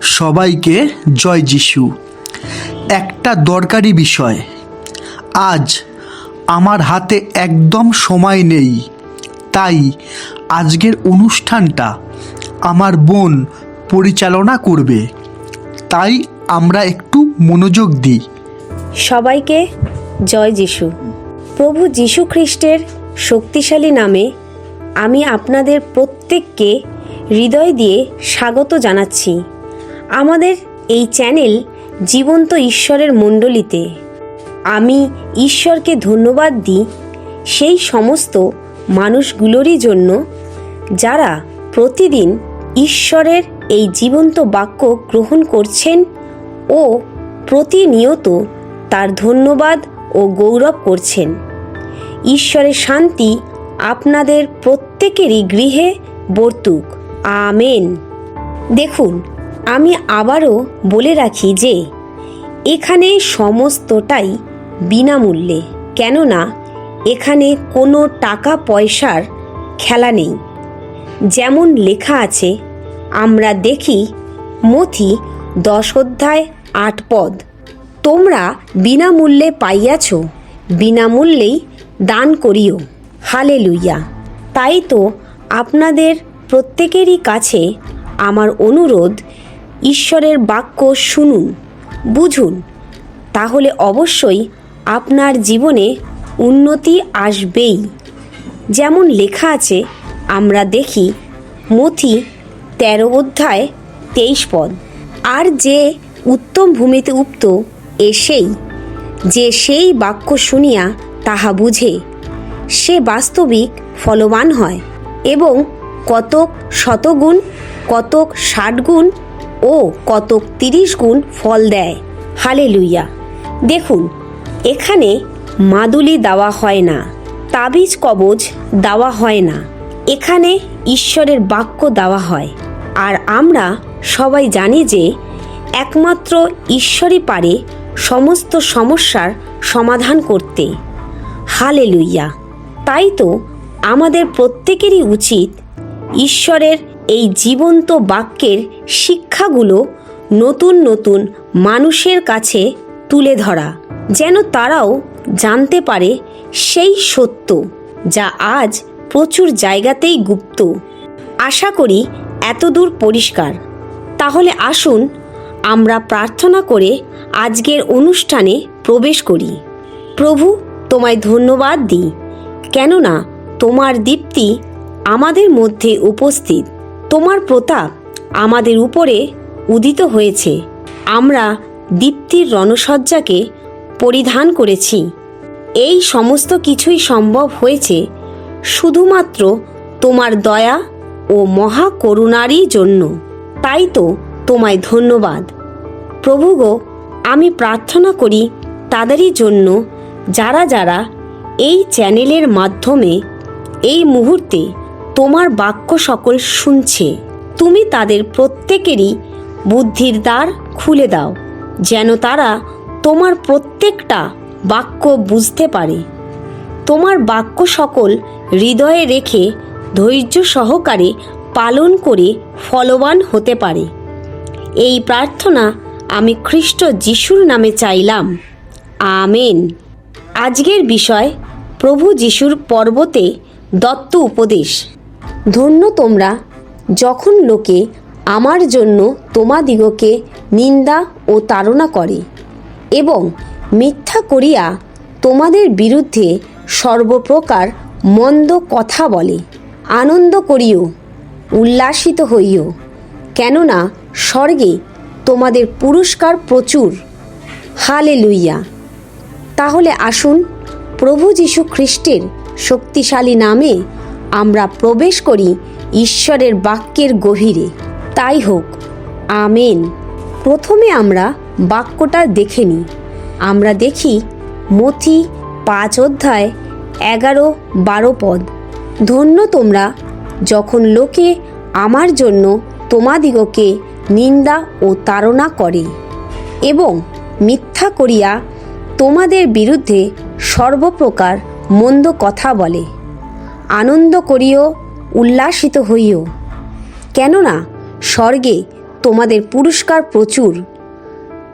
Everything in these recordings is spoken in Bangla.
সবাইকে জয় যিশু। একটা দরকারি বিষয়। আজ আমার হাতে একদম সময় নেই। তাই আজকের অনুষ্ঠানটা আমার বোন পরিচালনা করবে। তাই আমরা একটু মনোযোগ দিই। সবাইকে জয় যিশু। প্রভু যিশু খ্রিস্টের শক্তিশালী নামে আমি আপনাদের প্রত্যেককে হৃদয় দিয়ে স্বাগত জানাচ্ছি। আমাদের এই চ্যানেল জীবন্ত ঈশ্বরের মণ্ডলীতে। আমি ঈশ্বরকে ধন্যবাদ দিই সেই সমস্ত মানুষগুলোরই জন্য যারা প্রতিদিন ঈশ্বরের এই জীবন্ত বাক্য গ্রহণ করছেন ও প্রতিনিয়ত তার ধন্যবাদ ও গৌরব করছেন। ঈশ্বরের শান্তি আপনাদের প্রত্যেকেরই গৃহে বর্তুক। আমেন। দেখুন আমি আবারও বলে রাখি যে, এখানে সমস্তটাই বিনামূল্যে। কেননা, এখানে কোনো টাকা পয়সার খেলা নেই। যেমন লেখা আছে, আমরা দেখি মথি দশ অধ্যায় আট পদ, তোমরা বিনামূল্যে পাইয়াছ, বিনামূল্যেই দান করিও। হালে লুইয়া তাই তো আপনাদের প্রত্যেকেরই কাছে আমার অনুরোধ ঈশ্বরের বাক্য শুনুন, বুঝুন। তাহলে অবশ্যই আপনার জীবনে উন্নতি আসবেই। যেমন লেখা আছে, আমরা দেখি মথি তেরো অধ্যায় তেইশ পদ, আর যে উত্তম ভূমিতে উক্ত এসেই যে সেই বাক্য শুনিয়া তাহা বুঝে, সে বাস্তবিক ফলবান হয় এবং কতক শতগুণ, কতক ষাট গুণ ও কতক তিরিশ গুণ ফল দেয়। হালে লুইয়া দেখুন, এখানে মাদুলি দেওয়া হয় না, তাবিজ কবজ দেওয়া হয় না, এখানে ঈশ্বরের বাক্য দেওয়া হয়। আর আমরা সবাই জানি যে একমাত্র ঈশ্বরই পারে সমস্ত সমস্যার সমাধান করতে। হালে লুইয়া তাই তো আমাদের প্রত্যেকেরই উচিত ঈশ্বরের এই জীবন্ত বাক্যের শিক্ষাগুলো নতুন নতুন মানুষের কাছে তুলে ধরা, যেন তারাও জানতে পারে সেই সত্য, যা আজ প্রচুর জায়গাতেই গুপ্ত। আশা করি এতদূর পরিষ্কার। তাহলে আসুন, আমরা প্রার্থনা করে আজকের অনুষ্ঠানে প্রবেশ করি। প্রভু তোমায় ধন্যবাদ দিই, কেননা তোমার দীপ্তি আমাদের মধ্যে উপস্থিত। তোমার প্রতাপ আমাদের উপরে উদিত হয়েছে। আমরা দীপ্তির রণসজ্জাকে পরিধান করেছি। এই সমস্ত কিছুই সম্ভব হয়েছে শুধুমাত্র তোমার দয়া ও মহা করুণারই জন্য। তাই তো তোমায় ধন্যবাদ। প্রভু গো, আমি প্রার্থনা করি তাদেরই জন্য যারা যারা এই চ্যানেলের মাধ্যমে এই মুহূর্তে তোমার বাক্য সকল শুনছে। তুমি তাদের প্রত্যেকেরই বুদ্ধির দ্বার খুলে দাও, যেন তারা তোমার প্রত্যেকটা বাক্য বুঝতে পারে। তোমার বাক্য সকল হৃদয়ে রেখে ধৈর্য সহকারে পালন করে ফলবান হতে পারে। এই প্রার্থনা আমি খ্রিস্ট যিশুর নামে চাইলাম। আমেন। আজকের বিষয় প্রভু যিশুর পর্বতে দত্ত উপদেশ। ধন্য তোমরা, যখন লোকে আমার জন্য তোমাদিগকে নিন্দা ও তাড়না করে এবং মিথ্যা করিয়া তোমাদের বিরুদ্ধে সর্বপ্রকার মন্দ কথা বলে, আনন্দ করিও, উল্লাসিত হইও। কেননা স্বর্গে তোমাদের পুরস্কার প্রচুর। হালে লুইয়া তাহলে আসুন প্রভু যীশু খ্রিস্টের শক্তিশালী নামে আমরা প্রবেশ করি ঈশ্বরের বাক্যের গভীরে। তাই হোক, আমেন। প্রথমে আমরা বাক্যটা দেখে নিই। আমরা দেখি মথি পাঁচ অধ্যায় এগারো বারো পদ। ধন্য তোমরা যখন লোকে আমার জন্য তোমাদিগকে নিন্দা ও তাড়না করে এবং মিথ্যা করিয়া তোমাদের বিরুদ্ধে সর্বপ্রকার মন্দ কথা বলে। আনন্দ করিও, উল্লাসিত হইও। কেননা স্বর্গে তোমাদের পুরস্কার প্রচুর।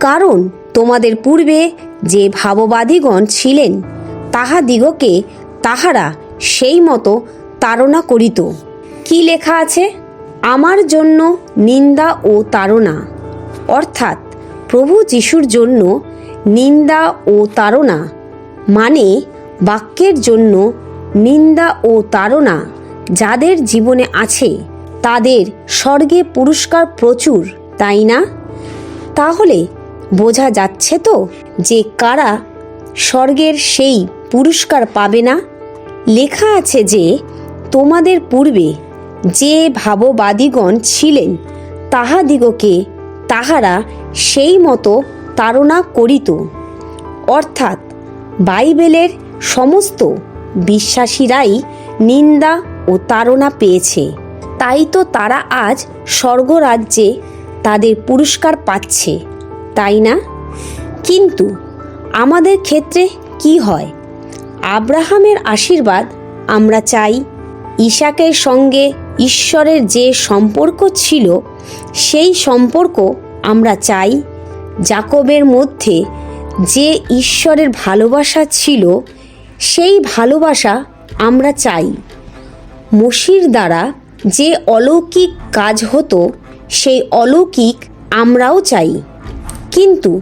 কারণ তোমাদের পূর্বে যে ভাববাদীগণ ছিলেন তাহাদিগকে তাহারা সেই মতো তাড়না করিত। কি লেখা আছে? আমার জন্য নিন্দা ও তাড়না। অর্থাৎ প্রভু যিশুর জন্য নিন্দা ও তাড়না মানে বাক্যের জন্য নিন্দা ও তাড়না যাদের জীবনে আছে, তাদের স্বর্গে পুরস্কার প্রচুর, তাই না? তাহলে বোঝা যাচ্ছে তো যে কারা স্বর্গের সেই পুরস্কার পাবে না? লেখা আছে যে তোমাদের পূর্বে যে ভাববাদীগণ ছিলেন, তাহাদিগকে তাহারা সেই মতো তাড়না করিত। অর্থাৎ বাইবেলের সমস্ত বিশ্বাসীরাই নিন্দা ও তাড়না পেয়েছে। তাই তো তারা আজ স্বর্গরাজ্যে তাদের পুরস্কার পাচ্ছে, তাই না? কিন্তু আমাদের ক্ষেত্রে কি হয়? আব্রাহামের আশীর্বাদ আমরা চাই। ইসাকের সঙ্গে ঈশ্বরের যে সম্পর্ক ছিল, সেই সম্পর্ক আমরা চাই। জাকবের মধ্যে যে ঈশ্বরের ভালোবাসা ছিল সেই ভালোবাসা আমরা চাই। মসির দ্বারা যে অলৌকিক কাজ হতো, সেই অলৌকিক আমরাও চাই। কিন্তু,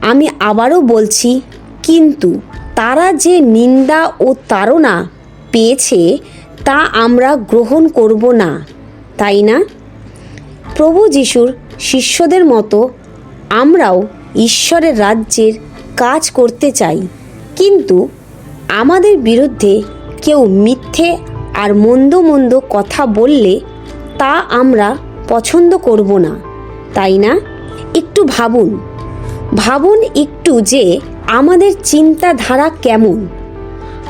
আমি আবারও বলছি, কিন্তু তারা যে নিন্দা ও তাড়না পেয়েছে, তা আমরা গ্রহণ করব না, তাই না? প্রভু যিশুর শিষ্যদের মতো আমরাও ঈশ্বরের রাজ্যের কাজ করতে চাই। কিন্তু আমাদের বিরুদ্ধে কেউ মিথ্যে আর মন্দ মন্দ কথা বললে তা আমরা পছন্দ করব না, তাই না? একটু ভাবুন। ভাবুন একটু যে আমাদের চিন্তাধারা কেমন?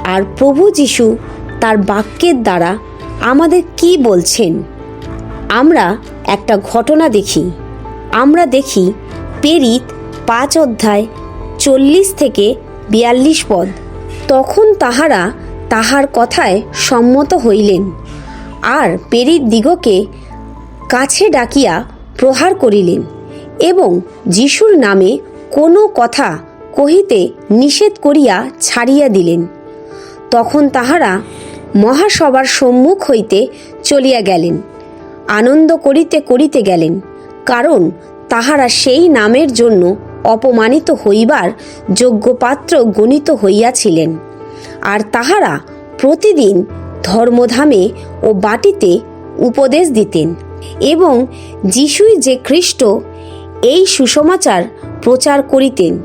আর প্রভু যিশু তার বাক্যের দ্বারা আমাদের কি বলছেন? আমরা একটা ঘটনা দেখি। আমরা দেখি পেরিত পাঁচ অধ্যায় চল্লিশ থেকে বিয়াল্লিশ পদ। তখন তাহারা তাহার কথায় সম্মত হইলেন। আর পেরির দিগকে কাছে ডাকিয়া প্রহার করিলেন এবং যিশুর নামে কোনো কথা কহিতে নিষেধ করিয়া ছাড়িয়া দিলেন। তখন তাহারা মহাসভার সম্মুখ হইতে চলিয়া গেলেন, আনন্দ করিতে করিতে গেলেন, কারণ তাহারা সেই নামের জন্য অপমানিত হইবার যোগ্য পাত্র গণিত হইয়াছিলেন। আর তাহারা প্রতিদিন ধর্মধামে ও বাটিতে উপদেশ দিতেন এবং যিশুই যে খ্রিস্ট, এই সুসমাচার প্রচার করিতেন,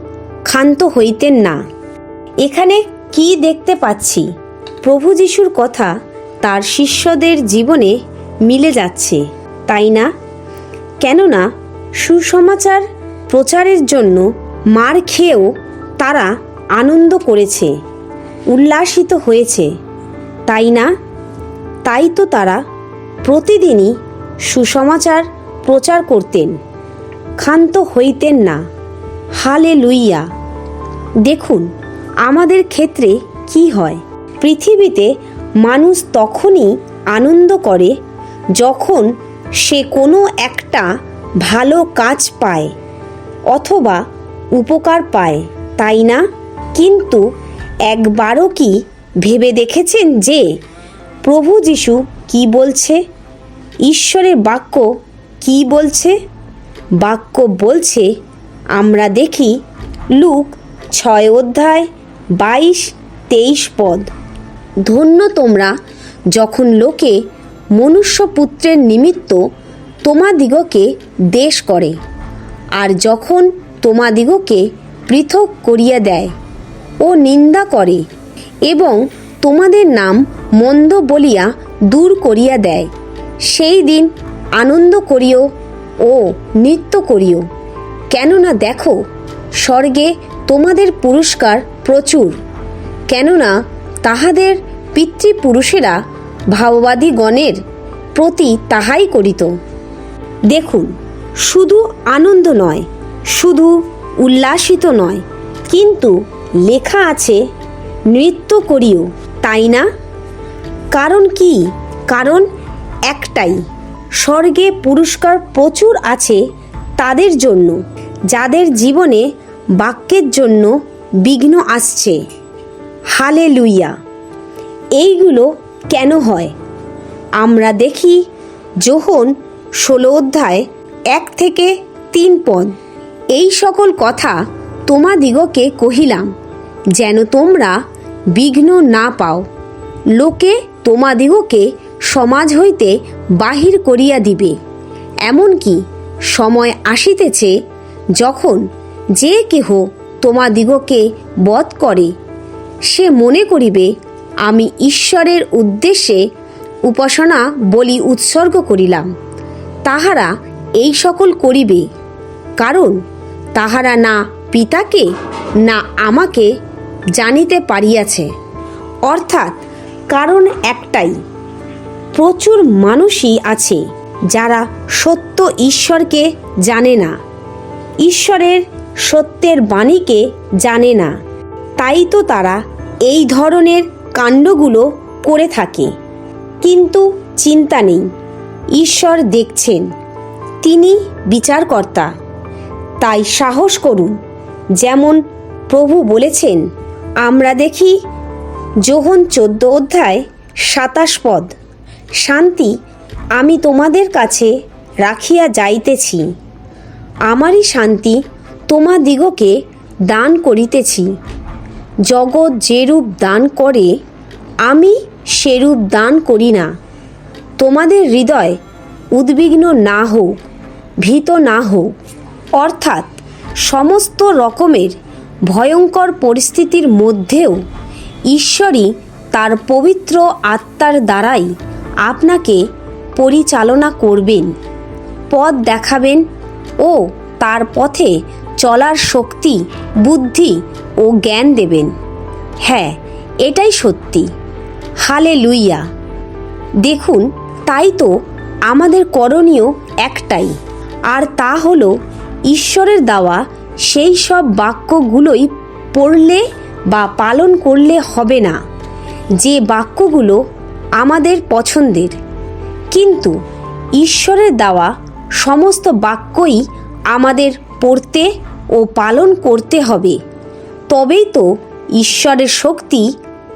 ক্ষান্ত হইতেন না। এখানে কি দেখতে পাচ্ছি? প্রভু যিশুর কথা তার শিষ্যদের জীবনে মিলে যাচ্ছে, তাই না? কেননা সুসমাচার প্রচারের জন্য মার খেয়েও তারা আনন্দ করেছে, উল্লাসিত হয়েছে। তাই না? তাই তো তারা প্রতিদিনই সুসমাচার প্রচার করতেন, ক্ষান্ত হইতেন না। হালে লুইয়া দেখুন, আমাদের ক্ষেত্রে কি হয়। পৃথিবীতে মানুষ তখনই আনন্দ করে যখন সে কোনো একটা ভালো কাজ পায়। অথবা উপকার পায়, তাই না? কিন্তু একবারও কি ভেবে দেখেছেন যে প্রভু যিশু কি বলছে? ঈশ্বরের বাক্য কি বলছে? বাক্য বলছে, আমরা দেখি লুক ছয় অধ্যায় বাইশ, তেইশ পদ। ধন্য তোমরা যখন লোকে মনুষ্যপুত্রের নিমিত্ত তোমাদিগকে দেশ করে। আর যখন তোমাদিগকে পৃথক করিয়া দেয়, ও নিন্দা করে এবং তোমাদের নাম মন্দ বলিয়া দূর করিয়া দেয়, সেই দিন আনন্দ করিও ও নৃত্য করিও। কেননা দেখো, স্বর্গে তোমাদের পুরস্কার প্রচুর। কেননা তাহাদের পিতৃপুরুষেরা ভাববাদী গণের প্রতি তাহাই করিত। দেখুন শুধু আনন্দ নয়, শুধু উল্লাসিত নয়। কিন্তু লেখা আছে, নৃত্য করিও, তাই না? কারণ কি? কারণ একটাই, স্বর্গে পুরস্কার প্রচুর আছে তাদের জন্য, যাদের জীবনে বাক্যের জন্য বিঘ্ন আসছে। হালে লুইয়া এইগুলো কেন হয়? আমরা দেখি যোহন ষোলো অধ্যায় এক থেকে তিন পদ। এই সকল কথা তোমাদিগকে কহিলাম, যেন তোমরা বিঘ্ন না পাও। লোকে তোমাদিগকে সমাজ হইতে বাহির করিয়া দিবে। এমনকি সময় আসিতেছে যখন যে কেহ তোমাদিগকে বধ করে, সে মনে করিবে, আমি ঈশ্বরের উদ্দেশ্যে উপাসনা বলি উৎসর্গ করিলাম। তাহারা এই সকল করিবে, কারণ তাহারা না পিতাকে, না আমাকে জানিতে পারিয়াছে। অর্থাৎ কারণ একটাই, প্রচুর মানুষই আছে যারা সত্য ঈশ্বরকে জানে না, ঈশ্বরের সত্যের বাণীকে জানে না। তাই তো তারা এই ধরনের কাণ্ডগুলো করে থাকে। কিন্তু চিন্তা নেই, ঈশ্বর দেখছেন। তিনি বিচারকর্তা। তাই সাহস করুন। যেমন প্রভু বলেছেন, আমরা দেখি যোহন চোদ্দ অধ্যায় সাতাশ পদ, শান্তি আমি তোমাদের কাছে রাখিয়া যাইতেছি। আমারই শান্তি তোমাদিগকে দান করিতেছি। জগৎ যেরূপ দান করে, আমি সেরূপ দান করি না। তোমাদের হৃদয় উদ্বিগ্ন না হোক। ভীত না হোক অর্থাৎ সমস্ত রকমের ভয়ঙ্কর পরিস্থিতির মধ্যেও ঈশ্বরই তার পবিত্র আত্মার দ্বারাই আপনাকে পরিচালনা করবেন, পথ দেখাবেন ও তার পথে চলার শক্তি, বুদ্ধি ও জ্ঞান দেবেন। হ্যাঁ এটাই সত্যি। হালে লুইয়া দেখুন, তাই তো আমাদের করণীয় একটাই। আর তা হলো, ঈশ্বরের দেওয়া সেই সব বাক্যগুলোই পড়লে বা পালন করলে হবে না। যে বাক্যগুলো আমাদের পছন্দের। কিন্তু ঈশ্বরের দেওয়া সমস্ত বাক্যই আমাদের পড়তে ও পালন করতে হবে। তবেই তো ঈশ্বরের শক্তি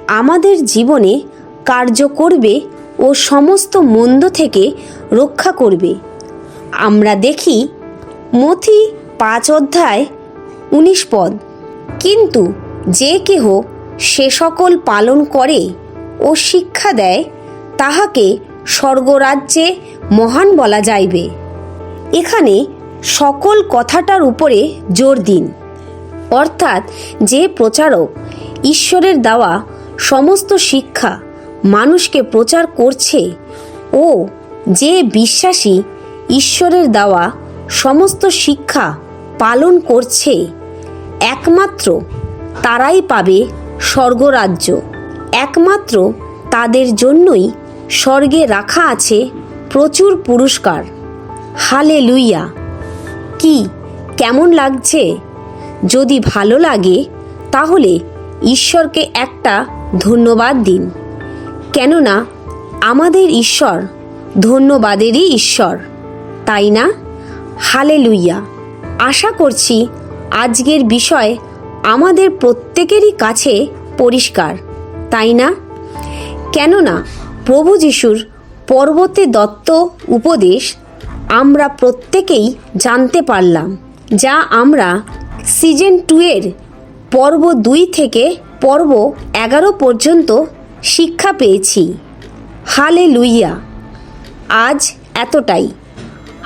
আমাদের জীবনে কার্য করবে ও সমস্ত মন্দ থেকে রক্ষা করবে। আমরা দেখি মথি পাঁচ অধ্যায় উনিশ পদ। কিন্তু যে কেহ সে সকল পালন করে ও শিক্ষা দেয়, তাহাকে স্বর্গরাজ্যে মহান বলা যাইবে। এখানে সকল কথাটার উপরে জোর দিন। অর্থাৎ যে প্রচারক ঈশ্বরের দেওয়া সমস্ত শিক্ষা মানুষকে প্রচার করছে ও যে বিশ্বাসী ঈশ্বরের দেওয়া সমস্ত শিক্ষা পালন করছে। একমাত্র তারাই পাবে স্বর্গরাজ্য। একমাত্র তাদের জন্যই স্বর্গে রাখা আছে প্রচুর পুরস্কার। হালে লুইয়া কি, কেমন লাগছে? যদি ভালো লাগে, তাহলে ঈশ্বরকে একটা ধন্যবাদ দিন। কেননা, আমাদের ঈশ্বর ধন্যবাদেরই ঈশ্বর। তাই না? হালে লুইয়া আশা করছি আজকের বিষয় আমাদের প্রত্যেকেরই কাছে পরিষ্কার, তাই না? কেননা প্রভু যিশুর পর্বতে দত্ত উপদেশ আমরা প্রত্যেকেই জানতে পারলাম, যা আমরা সিজন টু এর পর্ব দুই থেকে পর্ব এগারো পর্যন্ত শিক্ষা পেয়েছি। হালে লুইয়া আজ এতটাই।